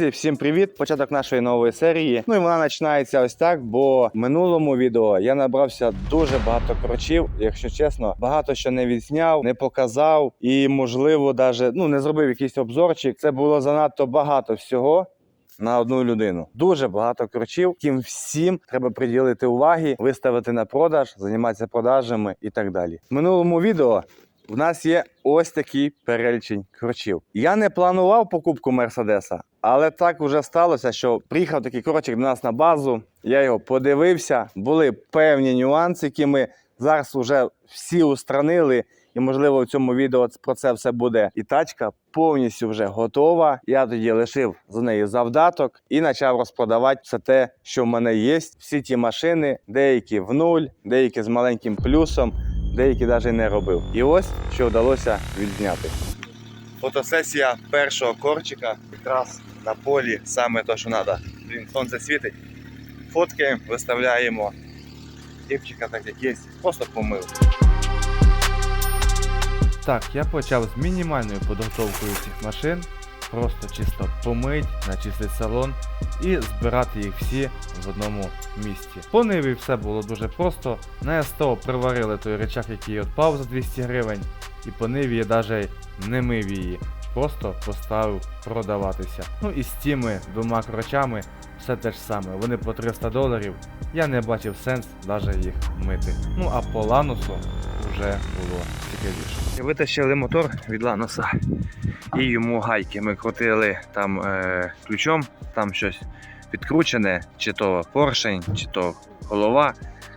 Друзі, всім привіт! Початок нашої нової серії. Ну і вона починається ось так, бо в минулому відео я набрався дуже багато корочів. Якщо чесно, багато що не відзняв, не показав і, можливо, даже ну не зробив якийсь обзорчик. Це було занадто багато всього. На одну людину дуже багато корочів. Тим всім треба приділити уваги, виставити на продаж, займатися продажами і так далі. В минулому відео в нас є ось такий перелічень корочів. Я не планував покупку Мерседеса, але так вже сталося, що приїхав такий корочик до нас на базу. Я його подивився. Були певні нюанси, які ми зараз вже всі устранили. І, можливо, в цьому відео про це все буде. І тачка повністю вже готова. Я тоді лишив за неї завдаток і почав розпродавати все те, що в мене є. Всі ті машини, деякі в нуль, деякі з маленьким плюсом, деякі навіть не робив. І ось що вдалося відзняти. Фотосесія першого корчика якраз на полі саме те, що треба. Блін, сонце світить. Фотки виставляємо. Типчика так як є, просто помив. Так, я почав з мінімальною підготовкою цих машин, просто чисто помить, начистити салон і збирати їх всі в одному місці. По Ниві все було дуже просто. На СТО приварили той речах, який відпав за 200 гривень, і по Ниві я навіть не мив її. Просто поставив продаватися. Ну і з тими двома крочами все те ж саме. Вони по 300 доларів. Я не бачив сенс навіть їх мити. Ну а по ланусу вже було цікавіше. Витащили мотор від ланоса і йому гайки. Ми крутили там е, ключом, там щось підкручене, чи то поршень, чи то голова.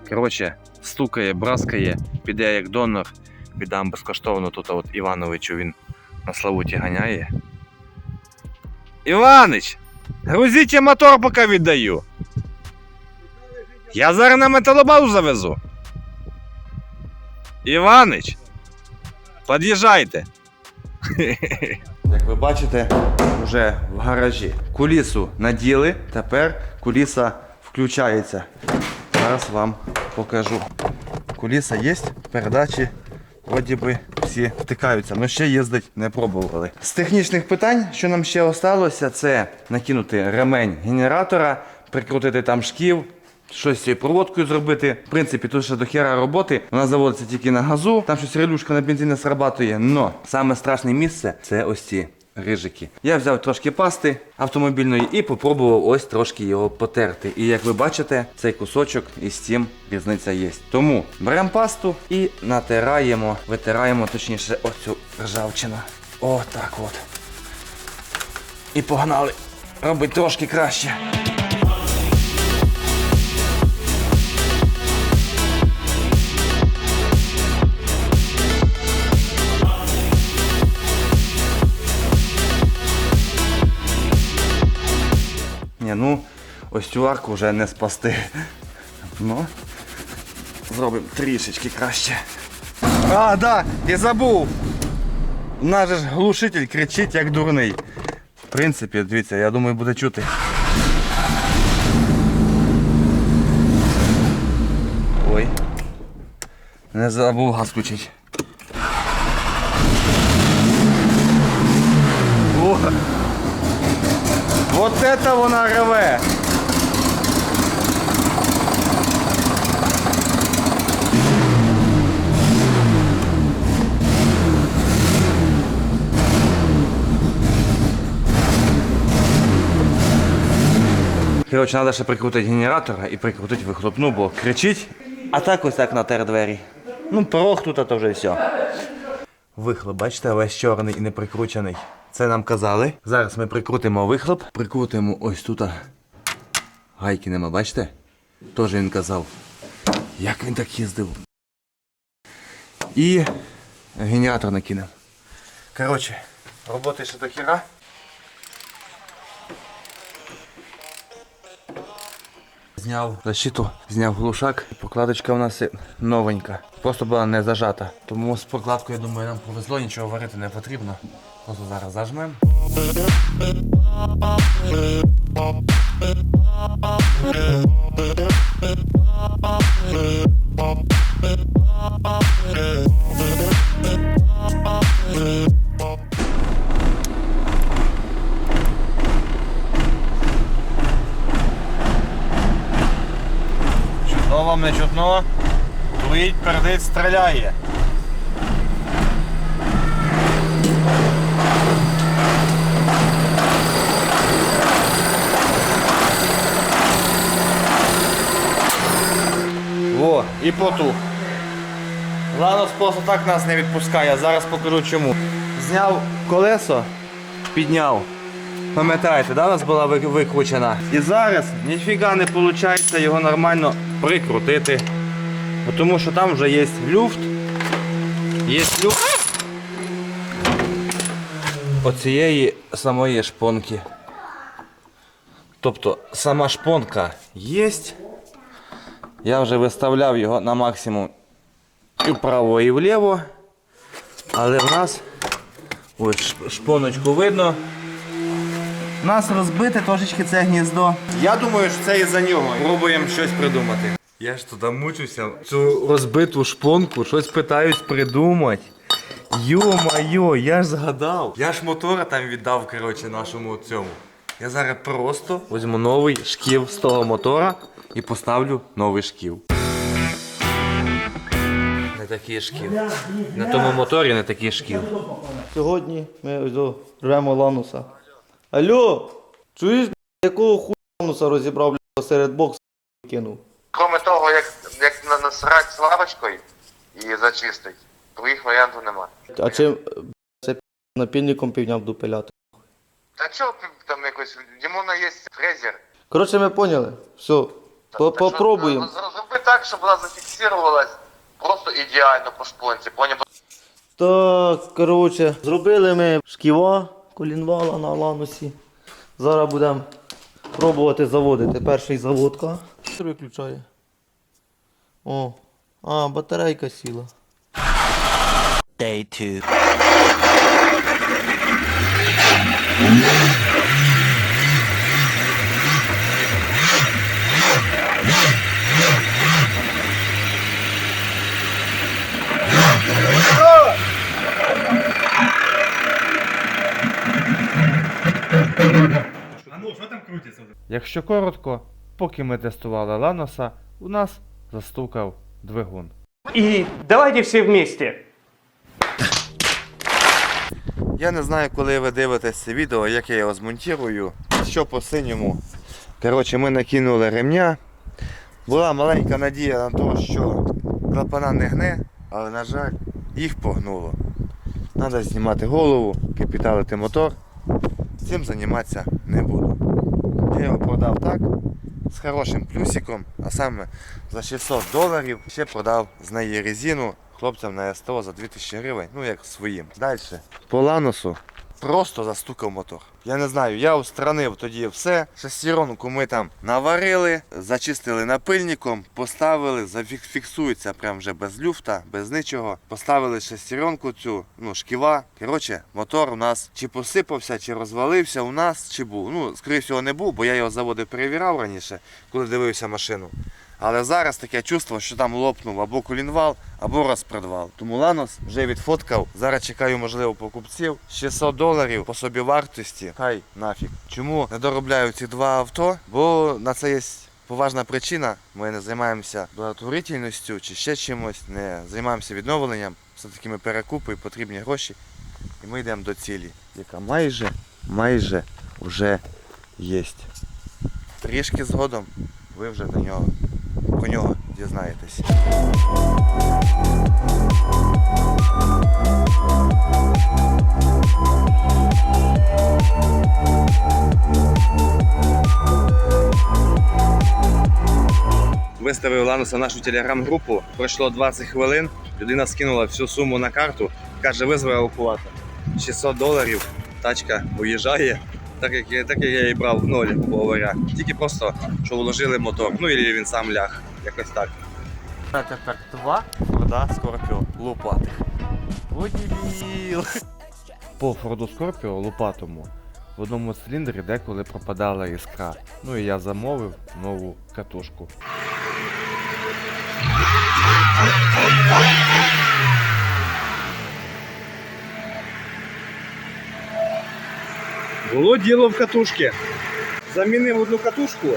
Коротше, стукає, браскає, піде як донор. Віддам безкоштовно тут от Івановичу він на Славуті ганяє. Іванич! Грузіть мотор, поки віддаю. Я зараз на металобазу завезу. Іванич! Під'їжджайте. Як ви бачите, вже в гаражі. Кулісу наділи, тепер куліса включається. Зараз вам покажу. Куліса є, передачі вроді би всі втикаються, але ще їздить не пробували. З технічних питань, що нам ще осталося, це накинути ремень генератора, прикрутити там шків, щось з цією проводкою зробити. В принципі, тут ще до хера роботи. Вона заводиться тільки на газу. Там щось релюшка на бензин не срабатує. Но саме страшне місце це ось ці рижики. Я взяв трошки пасти автомобільної і попробував ось трошки його потерти. І як ви бачите, цей кусочок із цим різниця є. Тому беремо пасту і натираємо, витираємо точніше оцю ржавчину. Отак от. І погнали. Робить трошки краще. Ні, ну, ось цю арку вже не спасти. Ну, зробимо трішечки краще. А, да, і забув. У нас же ж глушитель кричить як дурний. В принципі, дивіться, я думаю, буде чути. Ой. Не забув газ включити. О! Вот это вона реве. Короче, треба ще прикрутити генератор і прикрутити вихлопну, бо кричить. А так ось так натер двері. Ну, порог тут, а то вже все. Вихлоп, бачите, весь чорний і не прикручений. Це нам казали. Зараз ми прикрутимо вихлоп, прикрутимо ось тут. Гайки нема, бачите? Теж він казав. Як він так їздив. І генератор накинемо. Коротше, роботи ще до хіра. Зняв защиту, зняв глушак. Покладочка у нас новенька. Просто була не зажата. Тому з прокладкою, я думаю, нам повезло, нічого варити не потрібно. Просто зараз зажмемо. Чутно вам не чутно? Туїть, пердить, стріляє. І потух. Ланос просто так нас не відпускає, зараз покажу чому. Зняв колесо, підняв. Пам'ятаєте, да, у нас була ви- викручена? І зараз ніфіга не виходить його нормально прикрутити. Тому що там вже є люфт. Є люфт оцієї самої шпонки. Тобто сама шпонка є. Я вже виставляв його на максимум і вправо, і вліво. Але в нас ось шпоночку видно. У нас розбите трошечки це гніздо. Я думаю, що це із-за нього. Пробуємо щось придумати. Я ж туди мучуся. Цю розбиту шпонку щось питаюсь придумати. Йо-майо, я ж згадав. Я ж мотора там віддав, коротше, нашому цьому. Я зараз просто візьму новий шків з того мотора і поставлю новий шків. Не такий шків. На тому моторі не такий шків. Сьогодні ми ось рвемо лануса. Алло, чуєш, б**, якого хуя лануса розібрав бля, посеред боксу кинув? Кроме того, як, як на- насрать славочкою і зачистить, других варіантів нема. А чим це напільником півдня буду пиляти? Та чого там якось, Дімона є фрезер. Коротше, ми поняли. Все, по- попробуємо. Зроби так, щоб вона зафіксувалась просто ідеально по шпонці, поняв? Так, коротше, зробили ми шківа, колінвала на ланусі. Зараз будемо пробувати заводити. Перший заводка. Що виключає? О, а, батарейка сіла. Якщо коротко, поки ми тестували Ланоса, у нас застукав двигун. И давайте все вместе. Я не знаю, коли ви дивитесь це відео, як я його змонтую. Що по синьому. Коротше, ми накинули ремня. Була маленька надія на те, що клапана не гне, але, на жаль, їх погнуло. Треба знімати голову, капіталити мотор. Цим займатися не буду. Я його продав так, з хорошим плюсиком, а саме за 600 доларів ще продав з неї резину хлопцям на СТО за 2000 гривень, ну як своїм. Далі. По ланосу просто застукав мотор. Я не знаю, я устранив тоді все. Шестеронку ми там наварили, зачистили напильником, поставили, зафіксується прям вже без люфта, без нічого. Поставили шестеренку цю, ну, шківа. Коротше, мотор у нас чи посипався, чи розвалився у нас, чи був. Ну, скоріше всього, не був, бо я його з заводу перевіряв раніше, коли дивився машину. Але зараз таке чувство, що там лопнув або колінвал, або розпродвал. Тому Ланос вже відфоткав. Зараз чекаю, можливо, покупців. 600 доларів по собі вартості. Хай нафіг. Чому не доробляю ці два авто? Бо на це є поважна причина. Ми не займаємося благотворительністю чи ще чимось, не займаємося відновленням. Все-таки ми перекупи, потрібні гроші. І ми йдемо до цілі, яка майже, майже вже є. Трішки згодом ви вже до нього про нього дізнаєтесь. Виставив Лануса нашу телеграм-групу. Пройшло 20 хвилин. Людина скинула всю суму на карту. Каже, визви евакуатор. 600 доларів. Тачка уїжджає. Так як, так як я її брав в ноль, грубо говоря. Тільки просто, що вложили мотор. Ну і він сам ляг. Якось так. А тепер два Форда Скорпіо лопатих. О. По Форду Скорпіо лопатому в одному циліндрі деколи пропадала іскра. Ну і я замовив нову катушку. Було діло в катушці. Замінив одну катушку,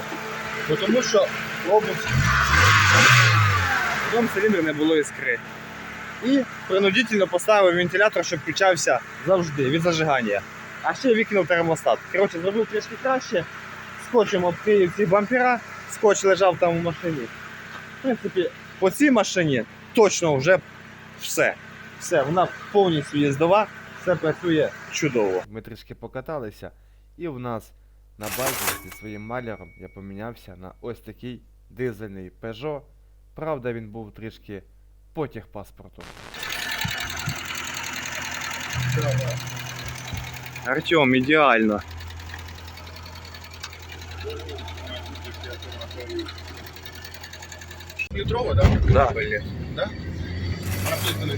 тому що робить в тому не було іскри. І принудительно поставив вентилятор, щоб включався завжди від зажигання. А ще викинув термостат. Коротше, зробив трішки краще. Скотчем обклеїв ці бампера, скотч лежав там у машині. В принципі, по цій машині точно вже все. Все, вона повністю їздова, все працює чудово. Ми трішки покаталися, і в нас на базі зі своїм маляром я помінявся на ось такий дизельний Peugeot. Правда, він був трішки по техпаспорту. Артем, ідеально. Літрова, да? Да. Блін. Да? Абсолютно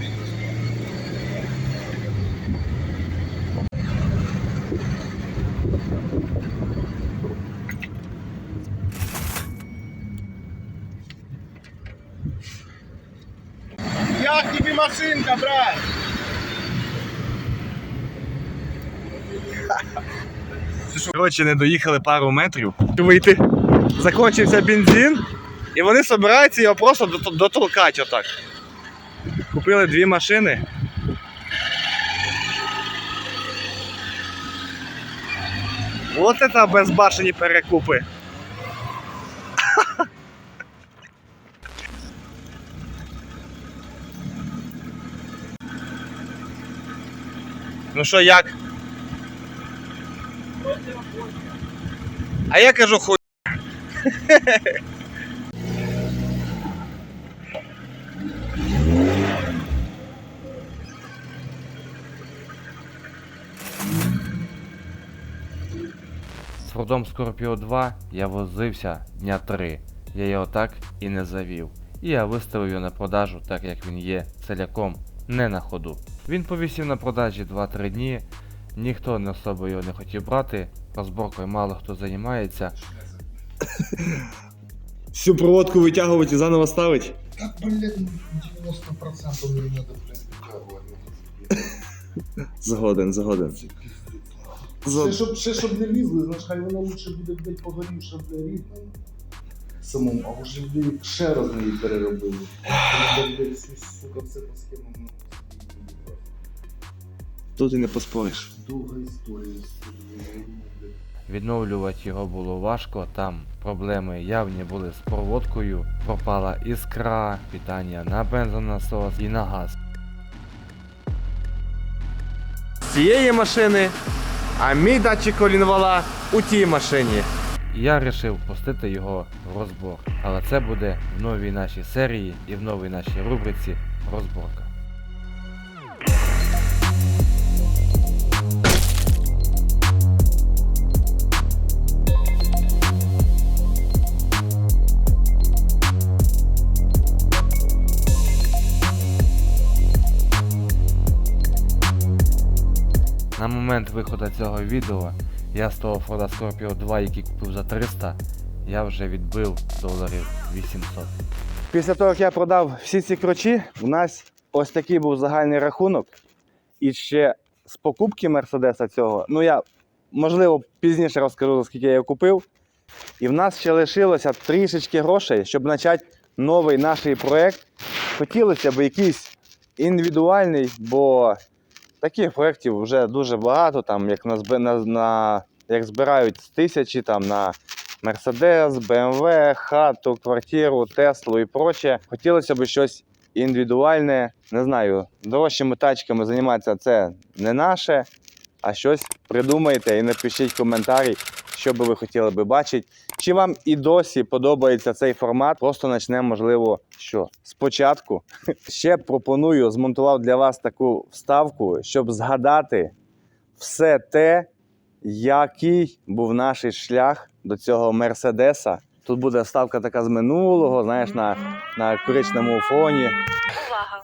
машинка, брат? Коротше, не доїхали пару метрів. Вийти. Закінчився бензин, і вони збираються його просто дот- дотолкати отак. Купили дві машини. Вот это безбашені перекупи. Ну що, як? А я кажу хуй. З Фордом Scorpio 2 я возився дня 3. Я його так і не завів. І я виставив його на продажу, так як він є целяком не на ходу. Він повісів на продажі 2-3 дні. Ніхто не особо його не хотів брати, розборкою мало хто займається. Всю проводку витягувати і заново ставити. Так, блядь, 90% мені надо, блядь, витягувати. Згоден, згоден. Ще щоб, ще щоб не лізли, знаєш, хай воно лучше буде, блядь, погорівше, блядь, рідно. Самому, а вже, блядь, ще раз її переробили. Треба, блядь, сука, все по схемам. Тут і не поспориш. Довга історія. Відновлювати його було важко, там проблеми явні були з проводкою, пропала іскра, питання на бензонасос і на газ. З цієї машини, а мій датчик колінвала у тій машині. Я вирішив пустити його в розбор. Але це буде в новій нашій серії і в новій нашій рубриці розборка. Момент виходу цього відео я з того Ford Scorpio 2, який купив за 300, я вже відбив доларів 800. Після того, як я продав всі ці крочі, у нас ось такий був загальний рахунок. І ще з покупки Мерседеса цього, ну я можливо пізніше розкажу, за скільки я його купив. І в нас ще лишилося трішечки грошей, щоб почати новий наш проєкт. Хотілося б якийсь індивідуальний, бо таких проєктів вже дуже багато, там, як, на, на, на, як збирають з тисячі там, на Мерседес, БМВ, хату, квартиру, Теслу і проче. Хотілося б щось індивідуальне. Не знаю, дорожчими тачками займатися це не наше, а щось придумайте і напишіть коментарі, що би ви хотіли би бачити. Чи вам і досі подобається цей формат? Просто почнемо, можливо, що спочатку. Ще пропоную змонтував для вас таку вставку, щоб згадати все те, який був наш шлях до цього Мерседеса. Тут буде ставка така з минулого, знаєш, на, на коричневому фоні. Увага!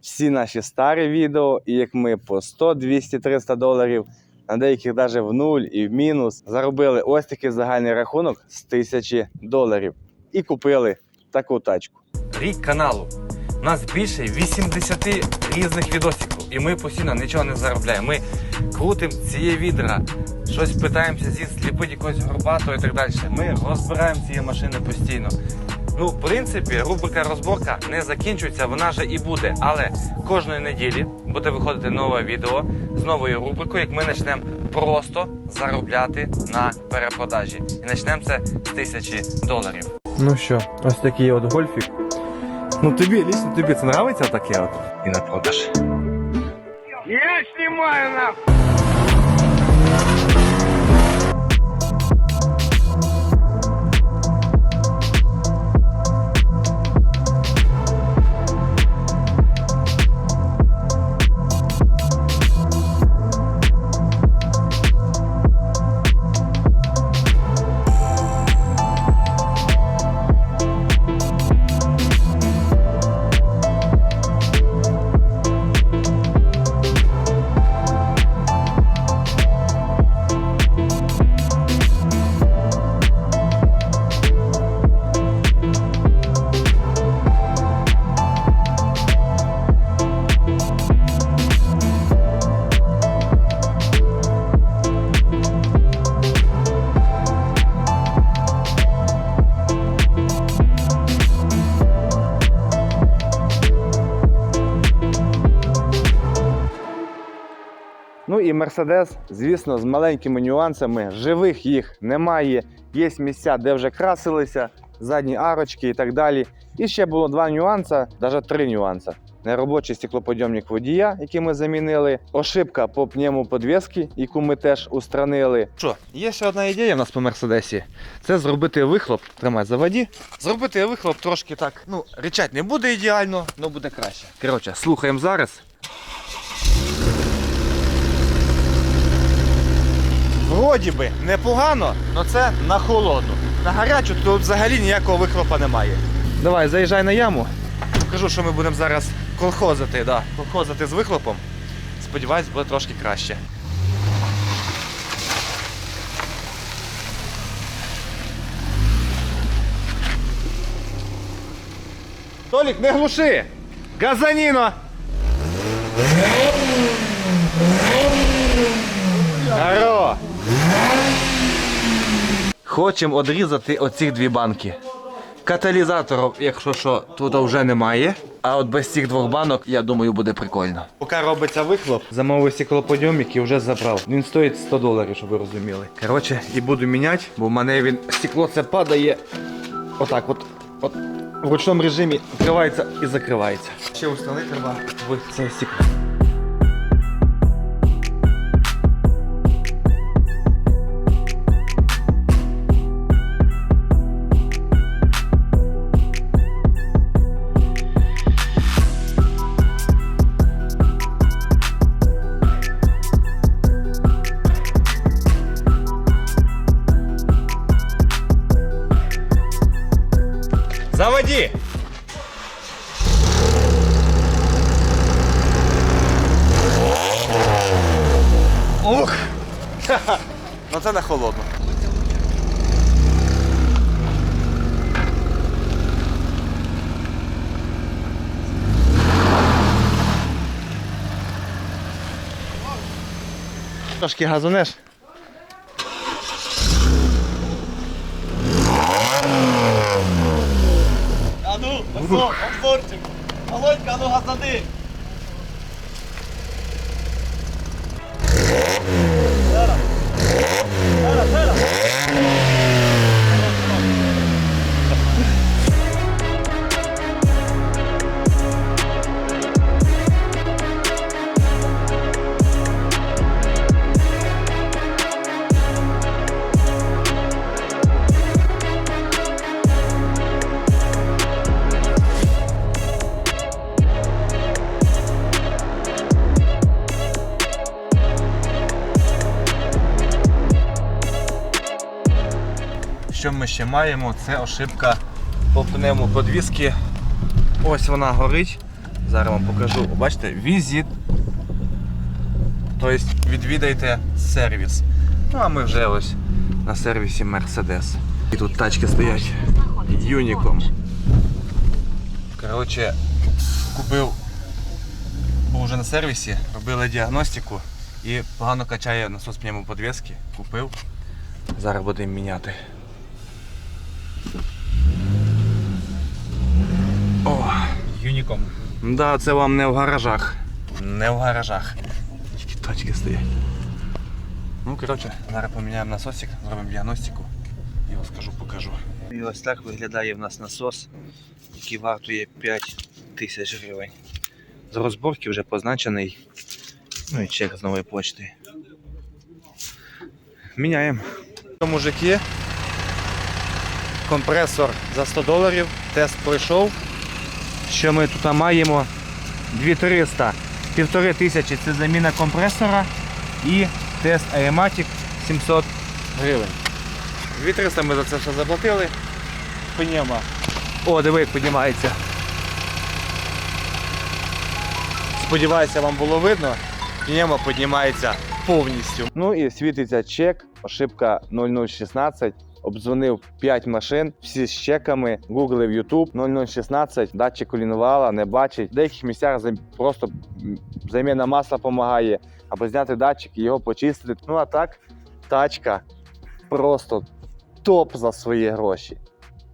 Всі наші старі відео, і як ми по 100, 200, 300 доларів, на деяких навіть в нуль і в мінус, заробили ось такий загальний рахунок з тисячі доларів і купили таку тачку. рік каналу. У нас більше 80 різних І ми постійно нічого не заробляємо. Ми крутимо ці відра, щось питаємося зі зліпити якогось горбатого і так далі. Ми розбираємо ці машини постійно. Ну, в принципі, рубрика розборка не закінчується, вона же і буде. Але кожної неділі буде виходити нове відео з новою рубрикою, як ми почнемо просто заробляти на перепродажі. І почнемо це з тисячі доларів. Ну що, ось такий от гольфік. Ну тобі, лічно тобі це подобається таке от і на продаж. Я снимаю на. Мерседес, звісно, з маленькими нюансами. Живих їх немає. Є місця, де вже красилися, задні арочки і так далі. І ще було два нюанси, навіть три нюанси. Неробочий стеклоподйомник водія, який ми замінили, ошибка по пневмоподвески, яку ми теж устранили. Що, є ще одна ідея в нас по Мерседесі. Це зробити вихлоп, тримай заводі. Зробити вихлоп трошки так. Ну, ричать не буде ідеально, але буде краще. Коротше, слухаємо зараз. Вроді би непогано, але це на холодну. На гарячу тут взагалі ніякого вихлопа немає. Давай, заїжджай на яму. Кажу, що ми будемо зараз колхозити, да, колхозити з вихлопом. Сподіваюсь, буде трошки краще. Толік, не глуши! Газаніно! Аро! Хочемо одрізати оці дві банки. Каталізаторів, якщо що, тут вже немає. А от без цих двох банок, я думаю, буде прикольно. Поки робиться вихлоп, замовив стеклоподйомник і вже забрав. Він стоїть 100 доларів, щоб ви розуміли. Коротше, і буду міняти, бо в мене він стекло це падає. Отак от. от в ручному режимі відкривається і закривається. Ще установити треба в це стекло. Холодно. Трошки газонеш. А ну, обзор, обзорчик. Володька, а газади. Що ми ще маємо? Це ошибка по пневмоподвіски. Ось вона горить. Зараз вам покажу. Бачите, візит. Тобто відвідайте сервіс. Ну а ми вже ось на сервісі Mercedes. І тут тачки стоять під юніком. Коротше, купив Був вже на сервісі, робили діагностику і погано качає насос пневмоподвіски. Купив. Зараз будемо міняти. О, Юніком. да, це вам не в гаражах. Не в гаражах. Тільки тачки стоять. Ну, коротше, зараз поміняємо насосик, зробимо діагностику і розкажу, покажу. І ось так виглядає в нас насос, який вартує 5 тисяч гривень. З розборки вже позначений. Ну і чек з нової почти. Міняємо. Мужики. Компресор за 100 доларів. Тест пройшов. Що ми тут маємо? 2300, 1500 це заміна компресора і тест Aematic 700 гривень. 2300 ми за це все заплатили. Пневма. О, диви, як піднімається. Сподіваюся, вам було видно. Пневма піднімається повністю. Ну і світиться чек, ошибка 0016. Обдзвонив 5 машин, всі з чеками, гуглив YouTube 0016, датчик колінвала, не бачить. В деяких місцях просто заміна масла допомагає, або зняти датчик і його почистити. Ну а так, тачка просто топ за свої гроші.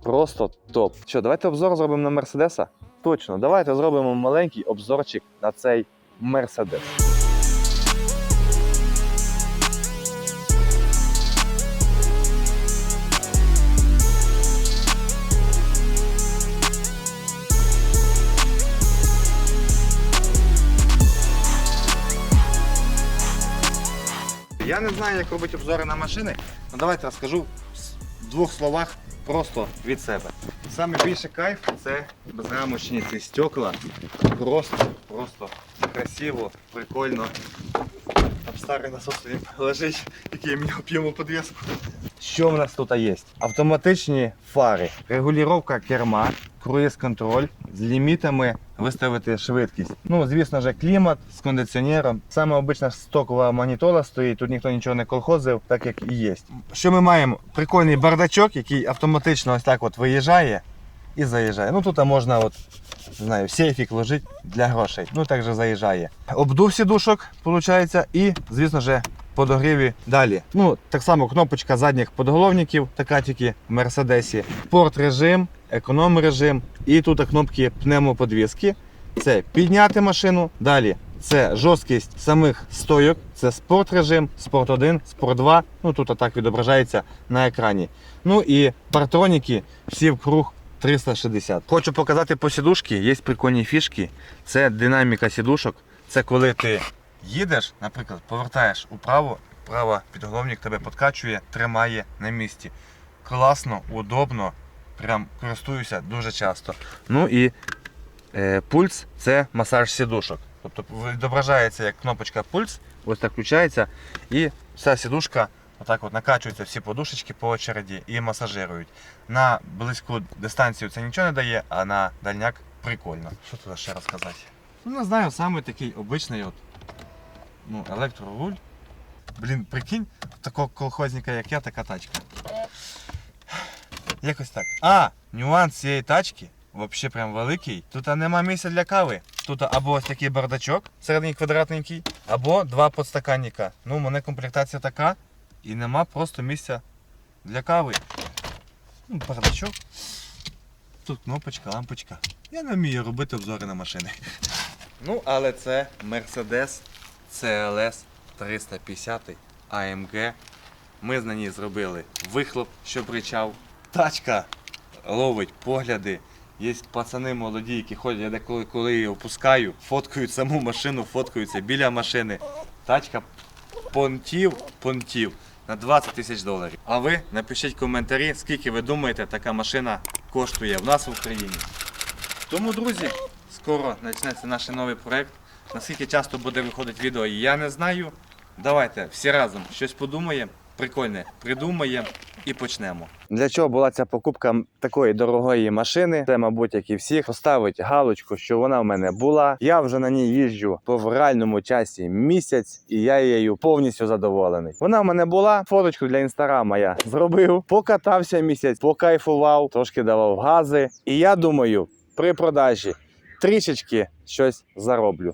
Просто топ. Що, давайте обзор зробимо на Мерседеса? Точно, давайте зробимо маленький обзорчик на цей Мерседес. Я не знаю, як робити обзори на машини, але давайте розкажу в двох словах просто від себе. Саме більше кайф це безрамочні ці стекла. Просто, просто красиво, прикольно. Там старий насос лежить, який мені об'єму підвіску. Що в нас тут є? Автоматичні фари, регулювання керма, круїз-контроль з лімітами виставити швидкість. Ну, звісно ж, клімат з кондиціонером. Саме обична стокова магнітола стоїть, тут ніхто нічого не колхозив, так як і є. Що ми маємо? Прикольний бардачок, який автоматично ось так от виїжджає і заїжджає. Ну тут можна от, не знаю, сейфік ложити для грошей. Ну так же заїжджає. Обдув сідушок, виходить, і, звісно ж, подогріві далі. Ну, так само кнопочка задніх подголовників, така тільки в Мерседесі. Спорт режим, економ режим. І тут кнопки пневмоподвіски. Це підняти машину. Далі це жорсткість самих стойок, це спорт режим, спорт 1, спорт 2. Ну тут так відображається на екрані. Ну і партроніки всі в круг 360. Хочу показати по сідушки, є прикольні фішки. Це динаміка сідушок. Це коли ти їдеш, наприклад, повертаєш управо, право підголовник тебе подкачує, тримає на місці. Класно, удобно, прям користуюся дуже часто. Ну і е, пульс це масаж сідушок. Тобто відображається як кнопочка пульс, ось так включається, і вся сідушка отак от накачуються всі подушечки по очереді і масажирують. На близьку дистанцію це нічого не дає, а на дальняк прикольно. Що тут ще розказати? Ну, не знаю, саме такий обичний от, ну, електроруль. Блін, прикинь, такого колхозника, як я, така тачка. Якось так. А, нюанс цієї тачки взагалі прям великий. Тут нема місця для кави. Тут або ось такий бардачок, середній квадратненький, або два подстаканника. Ну, у мене комплектація така, і нема просто місця для кави. Ну, бардачок. Тут кнопочка, лампочка. Я не вмію робити обзори на машини. Ну, але це Mercedes CLS 350 AMG. Ми на ній зробили вихлоп, щоб ричав. Тачка ловить погляди. Є пацани молоді, які ходять, я деколи коли її опускаю, фоткають саму машину, фоткаються біля машини. Тачка понтів, понтів на 20 тисяч доларів. А ви напишіть коментарі, скільки ви думаєте, така машина коштує в нас в Україні. Тому, друзі, скоро почнеться наш новий проект. Наскільки часто буде виходити відео, я не знаю. Давайте всі разом щось подумаємо, прикольне придумаємо і почнемо. Для чого була ця покупка такої дорогої машини? Це, мабуть, як і всіх, поставить галочку, що вона в мене була. Я вже на ній їжджу по реальному часі місяць, і я її повністю задоволений. Вона в мене була. Фоточку для інстаграма я зробив, покатався місяць, покайфував, трошки давав гази. І я думаю, при продажі трішечки щось зароблю.